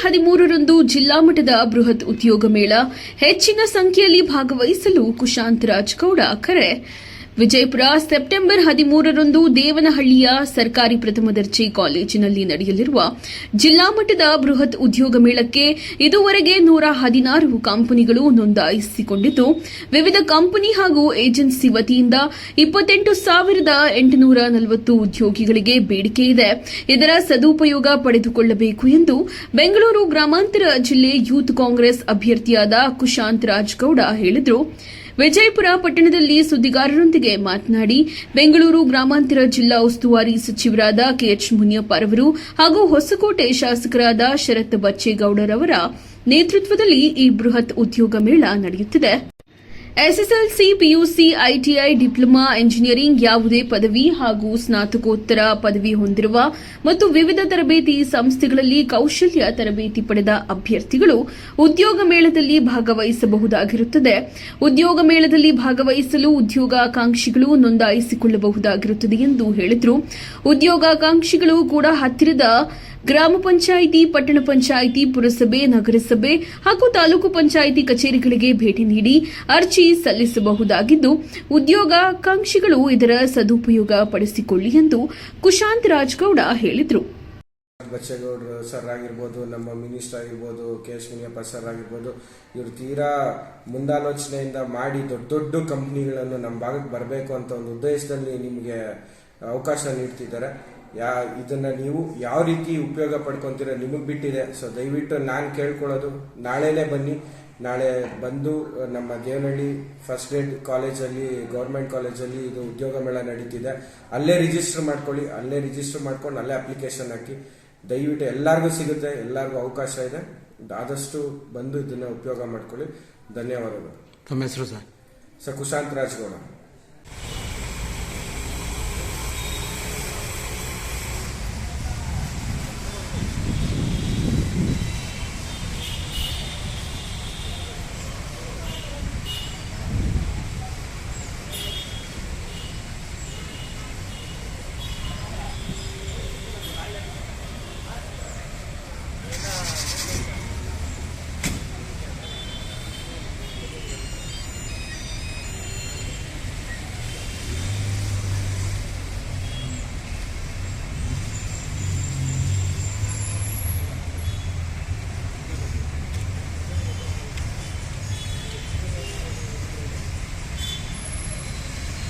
ಹದಿಮೂರರಂದು ಜಿಲ್ಲಾ ಮಟ್ಟದ ಬೃಹತ್ ಉದ್ಯೋಗ ಮೇಳ ಹೆಚ್ಚಿನ ಸಂಖ್ಯೆಯಲ್ಲಿ ಭಾಗವಹಿಸಲು ಕುಶಾಂತ್ ರಾಜ್ಗೌಡ ಕರೆ. ವಿಜಯಪುರ ಸೆಪ್ಟೆಂಬರ್ ಹದಿಮೂರರಂದು ದೇವನಹಳ್ಳಿಯ ಸರ್ಕಾರಿ ಪ್ರಥಮ ದರ್ಜೆ ಕಾಲೇಜಿನಲ್ಲಿ ನಡೆಯಲಿರುವ ಜಿಲ್ಲಾ ಮಟ್ಟದ ಬೃಹತ್ ಉದ್ಯೋಗ ಮೇಳಕ್ಕೆ ಇದುವರೆಗೆ ನೂರ ಹದಿನಾರು ಕಂಪನಿಗಳು ನೋಂದಾಯಿಸಿಕೊಂಡಿದ್ದು, ವಿವಿಧ ಕಂಪನಿ ಹಾಗೂ ಏಜೆನ್ಸಿ ವತಿಯಿಂದ ಇಪ್ಪತ್ತೆಂಟು ಸಾವಿರದ ಎಂಟುನೂರ ನಲವತ್ತು ಉದ್ಯೋಗಿಗಳಿಗೆ ಬೇಡಿಕೆ ಇದೆ. ಇದರ ಸದುಪಯೋಗ ಪಡೆದುಕೊಳ್ಳಬೇಕು ಎಂದು ಬೆಂಗಳೂರು ಗ್ರಾಮಾಂತರ ಜಿಲ್ಲೆ ಯೂತ್ ಕಾಂಗ್ರೆಸ್ ಅಭ್ಯರ್ಥಿಯಾದ ಕುಶಾಂತ್ ರಾಜ್ಗೌಡ ಹೇಳಿದರು. ವಿಜಯಪುರ ಪಟ್ಟಣದಲ್ಲಿ ಸುದ್ದಿಗಾರರೊಂದಿಗೆ ಮಾತನಾಡಿ, ಬೆಂಗಳೂರು ಗ್ರಾಮಾಂತರ ಜಿಲ್ಲಾ ಉಸ್ತುವಾರಿ ಸಚಿವರಾದ ಕೆಎಚ್ ಮುನಿಯಪ್ಪ ಅವರು ಹಾಗೂ ಹೊಸಕೋಟೆ ಶಾಸಕರಾದ ಶರತ್ ಬಚ್ಚೇಗೌಡರವರ ನೇತೃತ್ವದಲ್ಲಿ ಈ ಬೃಹತ್ ಉದ್ಯೋಗ ಮೇಳ ನಡೆಯುತ್ತಿದೆ. SSLC, PUC, ITI, diploma engineering ಯಾವುದೇ ಪದವಿ ಹಾಗೂ ಸ್ನಾತಕೋತ್ತರ ಪದವಿ ಹೊಂದಿರುವ ಮತ್ತು ವಿವಿಧ ತರಬೇತಿ ಸಂಸ್ಥೆಗಳಲ್ಲಿ ಕೌಶಲ್ಯ ತರಬೇತಿ ಪಡೆದ ಅಭ್ಯರ್ಥಿಗಳು ಉದ್ಯೋಗ ಮೇಳದಲ್ಲಿ ಭಾಗವಹಿಸಬಹುದಾಗಿರುತ್ತದೆ. ಉದ್ಯೋಗ ಮೇಳದಲ್ಲಿ ಭಾಗವಹಿಸಲು ಉದ್ಯೋಗಾಕಾಂಕ್ಷಿಗಳು ನೋಂದಾಯಿಸಿಕೊಳ್ಳಬಹುದಾಗಿರುತ್ತದೆ ಎಂದು ಹೇಳಿದರು. ಉದ್ಯೋಗಾಕಾಂಕ್ಷಿಗಳು ಕೂಡ ಹತ್ತಿರದ ಗ್ರಾಮ ಪಂಚಾಯಿತಿ, ಪಟ್ಟಣ ಪಂಚಾಯಿತಿ, ಪುರಸಭೆ, ನಗರಸಭೆ ಹಾಗೂ ತಾಲೂಕು ಪಂಚಾಯಿತಿ ಕಚೇರಿಗಳಿಗೆ ಭೇಟಿ ನೀಡಿ ಅರ್ಜಿ ಸಲ್ಲಿಸಬಹುದಾಗಿದ್ದು ಉದ್ಯೋಗಾಕಾಂಕ್ಷಿಗಳು ಇದರ ಸದುಪಯೋಗ ಪಡಿಸಿಕೊಳ್ಳಿ ಎಂದು ಕುಶಾಂತ್ ರಾಜ್ಗೌಡ ಹೇಳಿದರು. ಬಚ್ಚೇಗೌಡರು ಸರ್ ಆಗಿರ್ಬೋದು, ನಮ್ಮ ಮಿನಿಸ್ಟರ್ ಆಗಿರ್ಬೋದು, ಕೆ ಎಸ್ ಮುನಿಯಪ್ಪ ಸರ್ ಆಗಿರ್ಬೋದು, ಇವರು ತೀರಾ ಮುಂದಾಲೋಚನೆಯಿಂದ ಮಾಡಿ ದೊಡ್ಡ ದೊಡ್ಡ ಕಂಪ್ನಿಗಳನ್ನು ನಮ್ಮ ಭಾಗಕ್ಕೆ ಬರಬೇಕು ಅಂತ ಒಂದು ಉದ್ದೇಶದಲ್ಲಿ ನಿಮಗೆ ಅವಕಾಶ ನೀಡ್ತಿದ್ದಾರೆ. ಯಾ ಇದನ್ನ ನೀವು ಯಾವ ರೀತಿ ಉಪಯೋಗ ಪಡ್ಕೊಂತೀರ ನಿಮಗೆ ಬಿಟ್ಟಿದೆ. ಸೊ ದಯವಿಟ್ಟು ನಾನು ಕೇಳ್ಕೊಳ್ಳೋದು. ನಾಳೆನೇ ಬನ್ನಿ. ನಾಳೆ ಬಂದು ನಮ್ಮ ದೇವನಹಳ್ಳಿ ಫಸ್ಟ್ ಗ್ರೇಡ್ ಕಾಲೇಜಲ್ಲಿ ಗೌರ್ಮೆಂಟ್ ಕಾಲೇಜಲ್ಲಿ ಇದು ಉದ್ಯೋಗ ಮೇಳ ನಡೀತಿದೆ. ಅಲ್ಲೇ ರಿಜಿಸ್ಟರ್ ಮಾಡ್ಕೊಳ್ಳಿ. ಅಲ್ಲೇ ರಿಜಿಸ್ಟರ್ ಮಾಡ್ಕೊಂಡು ಅಲ್ಲೇ ಅಪ್ಲಿಕೇಶನ್ ಹಾಕಿ. ದಯವಿಟ್ಟು ಎಲ್ಲರಿಗೂ ಸಿಗುತ್ತೆ. ಎಲ್ಲರಿಗೂ ಅವಕಾಶ ಇದೆ. ಆದಷ್ಟು ಬಂದು ಇದನ್ನ ಉಪಯೋಗ ಮಾಡ್ಕೊಳ್ಳಿ. ಧನ್ಯವಾದಗಳು. ತಮ್ಮ ಹೆಸರು ಸರ್? ಸರ್ ಕುಶಾಂತ್ ರಾಜ್ಗೌಡ.